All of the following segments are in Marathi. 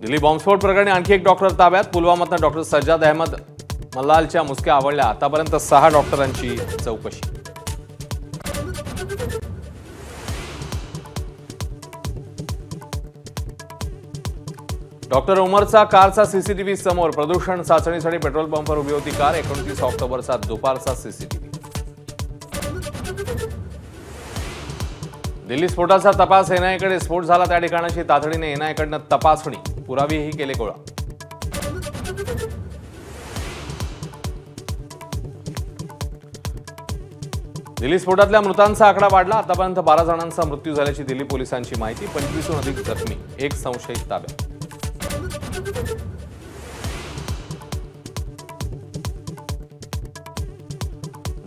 दिल्ली बॉम्बस्फोट प्रकरणी आणखी एक डॉक्टर ताब्यात. पुलवामातनं डॉक्टर सज्जाद अहमद मल्लालच्या मुसक्या आवडल्या. आतापर्यंत सहा डॉक्टरांची चौकशी. डॉक्टर उमरचा कारचा सीसीटीव्ही समोर. प्रदूषण चाचणीसाठी पेट्रोल पंपवर उभी होती कार. एकोणतीस ऑक्टोबरचा दुपारचा सीसीटीव्ही दिल्ली स्फोटाचा तपास एनआयकडे स्फोट झाला त्या ठिकाणाची तातडीने एनआयकडनं तपासणी. पुरावेही केले गोळा. दिल्ली स्फोटातल्या मृतांचा आकडा वाढला. आतापर्यंत बारा जणांचा मृत्यू झाल्याची दिल्ली पोलिसांची माहिती. पंचवीसहून अधिक जखमी. एक संशयित ताब्यात.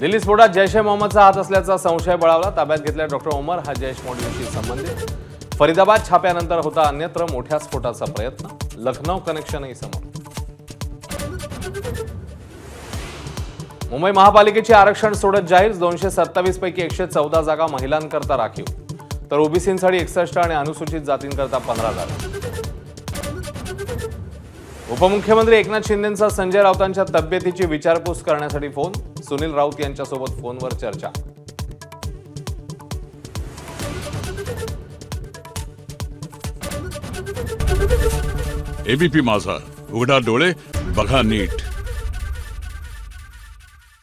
दिल्ली स्फोटात जैश ए मोहम्मदचा हात असल्याचा संशय बळावला. ताब्यात घेतल्या डॉक्टर ओमर हा जैश मॉड्यूलशी संबंधित. फरीदाबाद छाप्यानंतर होता अन्यत्र मोठ्या स्फोटाचा प्रयत्न. लखनौ कनेक्शनही समोर. मुंबई महापालिकेची आरक्षण सोडत जाहीर. दोनशे सत्तावीस पैकी एकशे चौदा जागा महिलांकरता राखीव. तर ओबीसींसाठी एकसष्ट आणि अनुसूचित जातींकरता पंधरा जागा. उपमुख्यमंत्री एकनाथ शिंदेंचा संजय राऊतांच्या तब्येतीची विचारपूस करण्यासाठी फोन सुनील राऊत यांच्यासोबत फोनवर चर्चा. एबीपी माझा उघडा डोळे बघा नीट.